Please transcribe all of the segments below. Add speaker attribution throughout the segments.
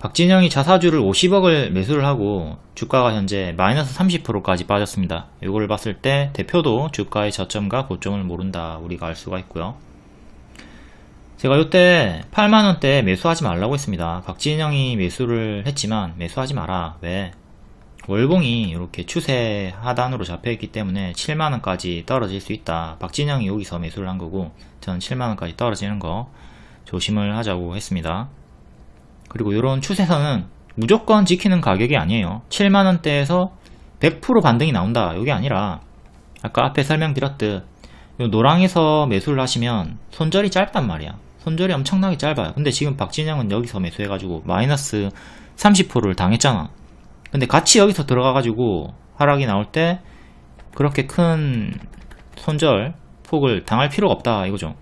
Speaker 1: 박진영이 자사주를 50억을 매수를 하고 주가가 현재 마이너스 30%까지 빠졌습니다. 이걸 봤을 때 대표도 주가의 저점과 고점을 모른다 우리가 알 수가 있고요. 제가 이때 8만원대 매수하지 말라고 했습니다. 박진영이 매수를 했지만 매수하지 마라. 왜? 월봉이 이렇게 추세 하단으로 잡혀있기 때문에 7만원까지 떨어질 수 있다. 박진영이 여기서 매수를 한 거고 저는 7만원까지 떨어지는 거 조심을 하자고 했습니다. 그리고 이런 추세선은 무조건 지키는 가격이 아니에요. 7만원대에서 100% 반등이 나온다. 이게 아니라 아까 앞에 설명드렸듯 요 노랑에서 매수를 하시면 손절이 짧단 말이야. 손절이 엄청나게 짧아요. 근데 지금 박진영은 여기서 매수해가지고 마이너스 30%를 당했잖아. 근데 같이 여기서 들어가가지고 하락이 나올 때 그렇게 큰 손절 폭을 당할 필요가 없다 이거죠.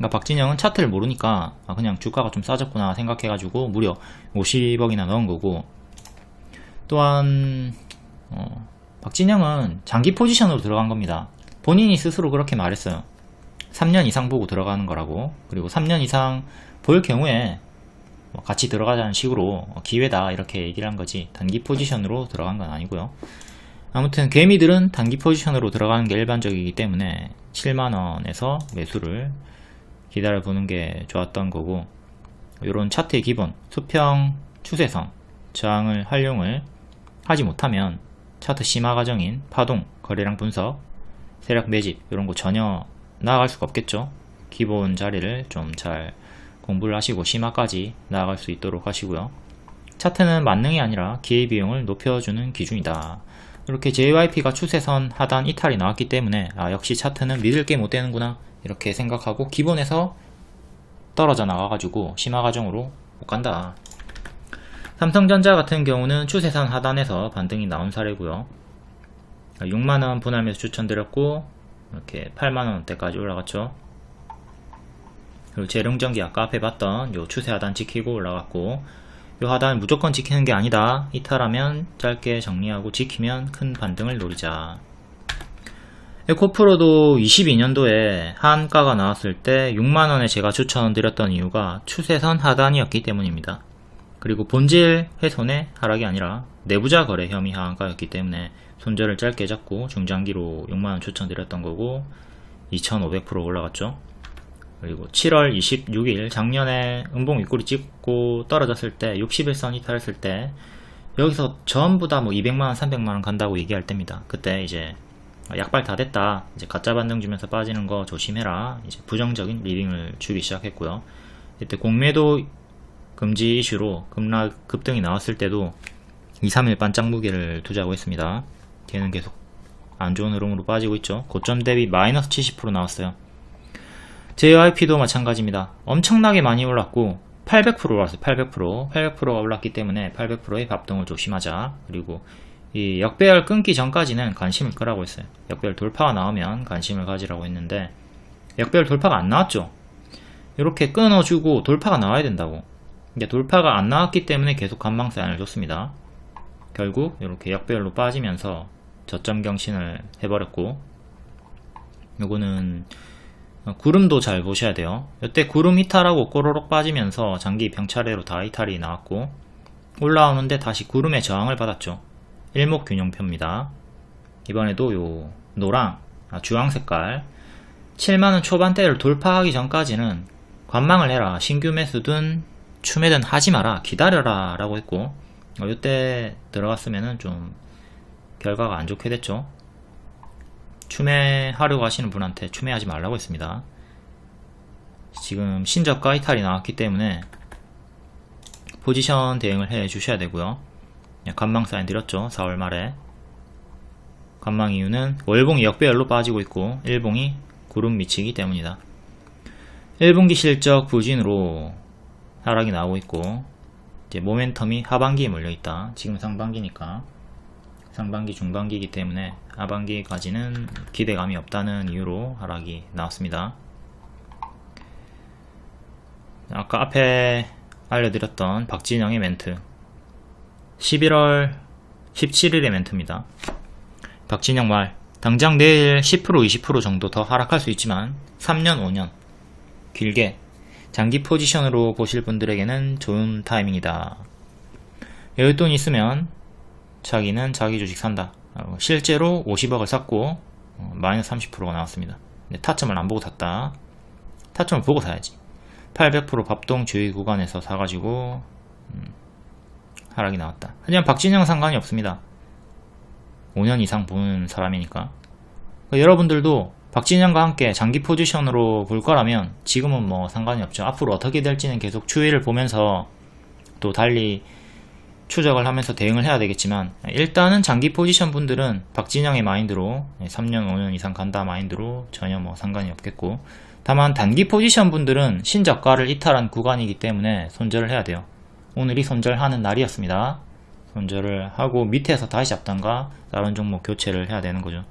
Speaker 1: 그러니까 박진영은 차트를 모르니까 아, 그냥 주가가 좀 싸졌구나 생각해가지고 무려 50억이나 넣은 거고 또한 어, 박진영은 장기 포지션으로 들어간 겁니다. 본인이 스스로 그렇게 말했어요. 3년 이상 보고 들어가는 거라고 그리고 3년 이상 볼 경우에 뭐 같이 들어가자는 식으로 어, 기회다 이렇게 얘기를 한 거지 단기 포지션으로 들어간 건 아니고요. 아무튼 개미들은 단기 포지션으로 들어가는 게 일반적이기 때문에 7만원에서 매수를 기다려 보는 게 좋았던 거고 이런 차트의 기본 수평 추세선 저항을 활용을 하지 못하면 차트 심화 과정인 파동 거래량 분석 세력 매집 이런 거 전혀 나아갈 수가 없겠죠? 기본 자리를 좀 잘 공부를 하시고 심화까지 나아갈 수 있도록 하시고요. 차트는 만능이 아니라 기회 비용을 높여주는 기준이다 이렇게 JYP가 추세선 하단 이탈이 나왔기 때문에 아 역시 차트는 믿을 게 못 되는구나 이렇게 생각하고 기본에서 떨어져 나가가지고 심화 과정으로 못 간다. 삼성전자 같은 경우는 추세선 하단에서 반등이 나온 사례고요. 6만원 분할매수 추천드렸고 이렇게 8만원대까지 올라갔죠. 그리고 재룡전기 아까 앞에 봤던 요 추세 하단 지키고 올라갔고 요 하단 무조건 지키는 게 아니다. 이탈하면 짧게 정리하고 지키면 큰 반등을 노리자. 에코프로도 22년도에 한가가 나왔을 때 6만원에 제가 추천드렸던 이유가 추세선 하단이었기 때문입니다. 그리고 본질 훼손의 하락이 아니라 내부자 거래 혐의 하한가였기 때문에 손절을 짧게 잡고 중장기로 6만원 추천드렸던 거고 2500% 올라갔죠. 그리고 7월 26일 작년에 음봉 윗꼬리 찍고 떨어졌을 때 61선 이탈했을 때 여기서 전부 다 뭐 200만원 300만원 간다고 얘기할 때입니다. 그때 이제 약발 다 됐다. 이제 가짜 반등 주면서 빠지는 거 조심해라. 이제 부정적인 리딩을 주기 시작했고요. 이때 공매도 금지 이슈로 급락 급등이 나왔을 때도 2, 3일 반짝 무게를 두자고 했습니다. 걔는 계속 안 좋은 흐름으로 빠지고 있죠. 고점 대비 마이너스 70% 나왔어요. JYP도 마찬가지입니다. 엄청나게 많이 올랐고 800% 올랐어요. 800% 800%가 올랐기 때문에 800%의 밥등을 조심하자. 그리고 이 역배열 끊기 전까지는 관심을 끄라고 했어요. 역배열 돌파가 나오면 관심을 가지라고 했는데 역배열 돌파가 안 나왔죠. 이렇게 끊어주고 돌파가 나와야 된다고. 이제 돌파가 안 나왔기 때문에 계속 관망 사인을 줬습니다. 결국 이렇게 역배열로 빠지면서 저점 경신을 해버렸고 요거는 구름도 잘 보셔야 돼요. 이때 구름 이탈하고 꼬로록 빠지면서 장기 병차례로 다 이탈이 나왔고 올라오는데 다시 구름의 저항을 받았죠. 일목균형표입니다. 이번에도 요 노랑, 아, 주황 색깔 7만원 초반대를 돌파하기 전까지는 관망을 해라. 신규 매수든 추매든 하지 마라. 기다려라. 라고 했고 어, 이때 들어갔으면은 좀 결과가 안 좋게 됐죠. 추매하려고 하시는 분한테 추매하지 말라고 했습니다. 지금 신저가 이탈이 나왔기 때문에 포지션 대응을 해 주셔야 되고요. 관망 사인 드렸죠. 4월 말에. 관망 이유는 월봉이 역배열로 빠지고 있고 일봉이 구름 미치기 때문이다. 1분기 실적 부진으로 하락이 나오고 있고 이제 모멘텀이 하반기에 몰려 있다. 지금 상반기니까 상반기 중반기이기 때문에 하반기까지는 기대감이 없다는 이유로 하락이 나왔습니다. 아까 앞에 알려드렸던 박진영의 멘트 11월 17일의 멘트입니다. 박진영 말 당장 내일 10% 20% 정도 더 하락할 수 있지만 3년 5년 길게 장기 포지션으로 보실 분들에게는 좋은 타이밍이다. 여윳돈 있으면 자기는 자기 주식 산다. 어, 실제로 50억을 샀고 어, 마이너스 30%가 나왔습니다. 타점을 안 보고 샀다. 타점을 보고 사야지. 800% 밥동 주의 구간에서 사가지고 음, 하락이 나왔다. 하지만 박진영 상관이 없습니다. 5년 이상 보는 사람이니까. 그러니까 여러분들도 박진영과 함께 장기 포지션으로 볼 거라면 지금은 뭐 상관이 없죠. 앞으로 어떻게 될지는 계속 추이를 보면서 또 달리 추적을 하면서 대응을 해야 되겠지만 일단은 장기 포지션 분들은 박진영의 마인드로 3년 5년 이상 간다 마인드로 전혀 뭐 상관이 없겠고 다만 단기 포지션 분들은 신저가를 이탈한 구간이기 때문에 손절을 해야 돼요. 오늘이 손절하는 날이었습니다. 손절을 하고 밑에서 다시 잡던가 다른 종목 교체를 해야 되는 거죠.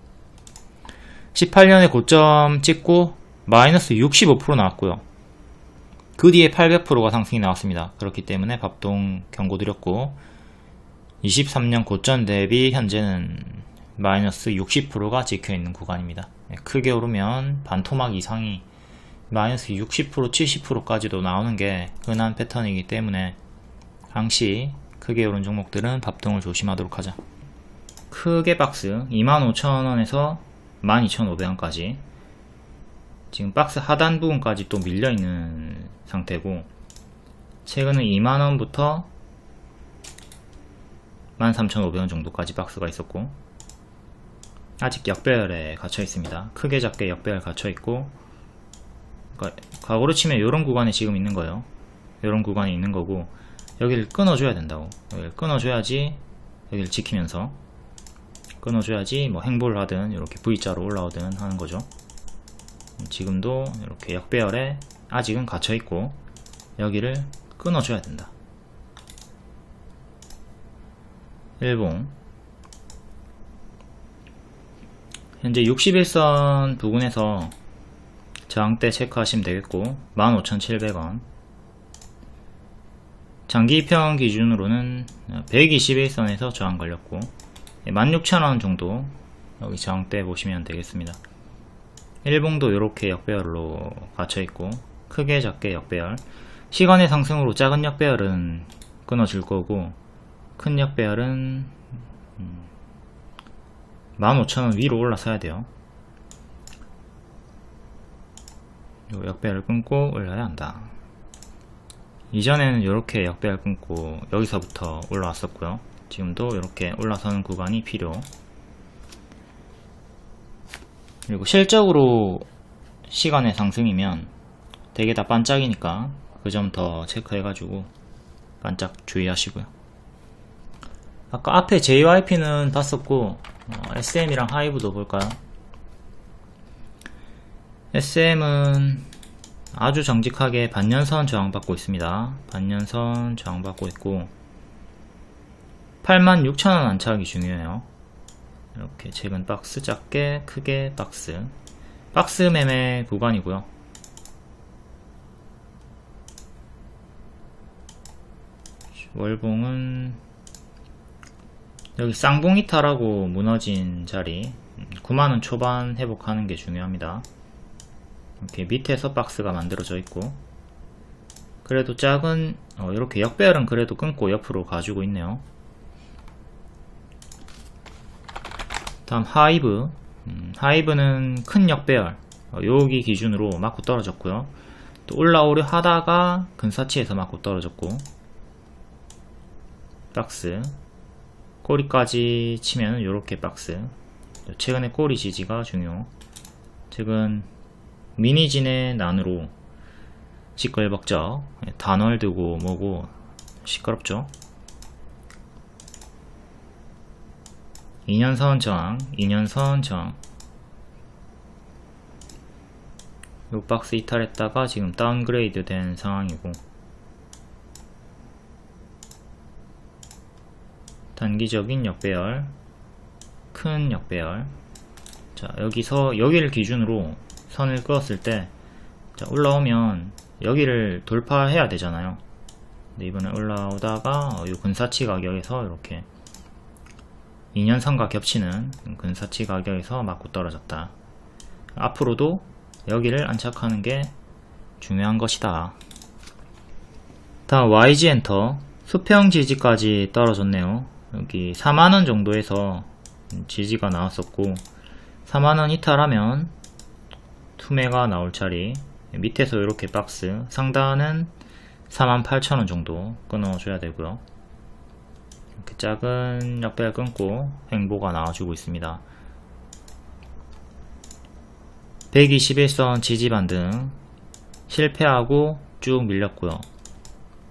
Speaker 1: 18년에 고점 찍고 마이너스 65% 나왔고요. 그 뒤에 800%가 상승이 나왔습니다. 그렇기 때문에 밥동 경고 드렸고 23년 고점 대비 현재는 마이너스 60%가 찍혀 있는 구간입니다. 네, 크게 오르면 반토막 이상이 마이너스 60% 70%까지도 나오는 게 흔한 패턴이기 때문에 항시 크게 오른 종목들은 밥동을 조심하도록 하자. 크게 박스 25,000원에서 12,500원까지 지금 박스 하단 부분까지 또 밀려 있는 상태고 최근은 2만원부터 13,500원 정도까지 박스가 있었고 아직 역배열에 갇혀 있습니다. 크게 작게 역배열 갇혀 있고 그러니까 과거로 치면 이런 구간에 지금 있는 거예요. 이런 구간에 있는 거고 여기를 끊어줘야 된다고 여기를 끊어줘야지 여기를 지키면서 끊어줘야지 뭐 행보를 하든 이렇게 V자로 올라오든 하는 거죠. 지금도 이렇게 역배열에 아직은 갇혀 있고 여기를 끊어줘야 된다. 일봉. 현재 61선 부근에서 저항대 체크하시면 되겠고 15,700원. 장기평 기준으로는 121선에서 저항 걸렸고 16,000원 정도 여기 저항대 보시면 되겠습니다. 일봉도 이렇게 역배열로 갇혀있고 크게 작게 역배열. 시간의 상승으로 작은 역배열은 끊어질 거고 큰 역배열은 15,000원 위로 올라서야 돼요. 요 역배열을 끊고 올려야 한다. 이전에는 이렇게 역배열 끊고 여기서부터 올라왔었고요. 지금도 이렇게 올라서는 구간이 필요. 그리고 실적으로 시간의 상승이면 되게 다 반짝이니까 그 점 더 체크해가지고 반짝 주의하시고요 아까 앞에 JYP는 봤었고 어, SM이랑 하이브도 볼까요? SM은 아주 정직하게 반년선 저항받고 있습니다. 반년선 저항받고 있고 86,000원 안착이 중요해요. 이렇게 최근 박스 작게 크게 박스 박스 매매 구간이고요. 월봉은 여기 쌍봉이탈하고 무너진 자리 9만원 초반 회복하는 게 중요합니다. 이렇게 밑에서 박스가 만들어져 있고 그래도 작은 어, 이렇게 역배열은 그래도 끊고 옆으로 가지고 있네요. 다음 하이브. 음, 하이브는 큰 역배열 어, 여기 기준으로 맞고 떨어졌고요. 또 올라오려 하다가 근사치에서 맞고 떨어졌고 박스 꼬리까지 치면 이렇게 박스. 최근에 꼬리 지지가 중요. 최근 미니진의 난으로 시끌벅적 단월 드고 뭐고 시끄럽죠? 2년선 저항 2년선 저항 요 박스 이탈했다가 지금 다운그레이드 된 상황이고 단기적인 역배열 큰 역배열 자 여기서 여기를 기준으로 선을 그었을 때 자, 올라오면 여기를 돌파해야 되잖아요. 근데 이번에 올라오다가 어, 이 근사치 가격에서 이렇게 2년선과 겹치는 근사치 가격에서 맞고 떨어졌다. 앞으로도 여기를 안착하는 게 중요한 것이다. 다음 YG 엔터 수평 지지까지 떨어졌네요. 여기 4만원 정도에서 지지가 나왔었고 4만원 이탈하면 투매가 나올 자리 밑에서 이렇게 박스 상단은 48,000원 정도 끊어줘야 되고요. 이렇게 작은 역배를 끊고 행보가 나와주고 있습니다. 121선 지지 반등 실패하고 쭉 밀렸고요.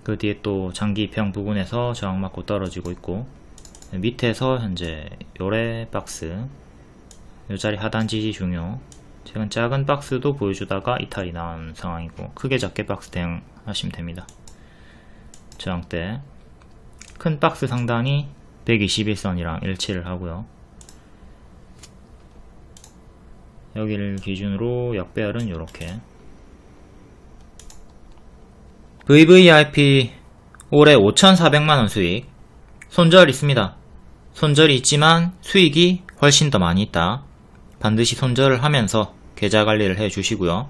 Speaker 1: 그 뒤에 또 장기평 부근에서 저항 맞고 떨어지고 있고 밑에서 현재 요래 박스 요 자리 하단 지지 중요 최근 작은 박스도 보여주다가 이탈이 나온 상황이고 크게 작게 박스 대응하시면 됩니다. 저항대 큰 박스 상단이 121선이랑 일치를 하고요. 여기를 기준으로 역배열은 이렇게 VVIP 올해 5,400만원 수익 손절 있습니다. 손절이 있지만 수익이 훨씬 더 많이 있다. 반드시 손절을 하면서 계좌 관리를 해 주시고요.